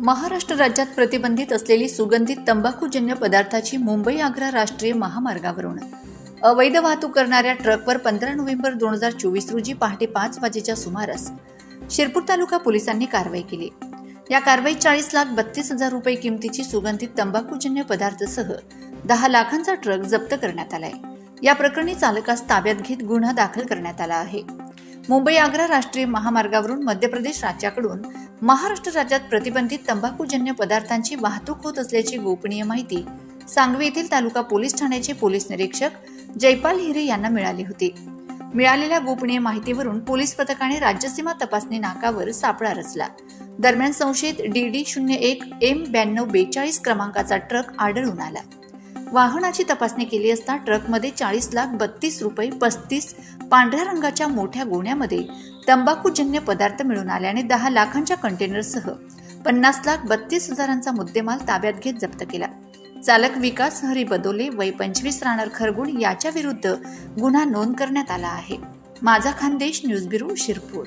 महाराष्ट्र राज्यात प्रतिबंधित असलेली सुगंधित तंबाखूजन्य पदार्थाची मुंबई आग्रा राष्ट्रीय महामार्गावरून. अवैध वाहतूक करणाऱ्या ट्रकवर पंधरा नोव्हेंबर दोन हजार चोवीस रोजी पहाटे पाच वाजेच्या सुमारास शिरपूर तालुका पोलिसांनी कारवाई केली. या कारवाईत चाळीस लाख बत्तीस हजार रुपये किमतीची सुगंधित तंबाखूजन्य पदार्थसह दहा लाखांचा ट्रक जप्त करण्यात आलाय. या प्रकरणी चालकास ताब्यात घेत गुन्हा दाखल करण्यात आला आहे. मुंबई आग्रा राष्ट्रीय महामार्गावरून मध्य प्रदेश राज्याकडून महाराष्ट्र राज्यात प्रतिबंधित तंबाखूजन्य पदार्थांची वाहतूक होत असल्याची गोपनीय माहिती सांगवी येथील तालुका पोलीस ठाण्याचे पोलीस निरीक्षक जयपाल हिरे यांना मिळाली होती. मिळालेल्या गोपनीय माहितीवरून पोलीस पथकाने राज्यसीमा तपासणी नाकावर सापळा रचला. दरम्यान संशयित डी डी शून्य एक एम ब्याण्णव बेचाळीस क्रमांकाचा ट्रक आढळून आला. वाहनाची तपासणी केली असता ट्रकमध्ये चाळीस लाख बत्तीस रुपये पस्तीस पांढऱ्या रंगाच्या मोठ्या गोण्यामध्ये तंबाखूजन्य पदार्थ मिळून आल्याने दहा लाखांच्या कंटेनरसह पन्नास लाख बत्तीस हजारांचा मुद्देमाल ताब्यात घेत जप्त केला. चालक विकास हरी बदोले वय पंचवीस राहणार खरगुण याच्या विरुद्ध गुन्हा नोंद करण्यात आला आहे. माझा खानदेश न्यूज ब्युरो शिरपूर.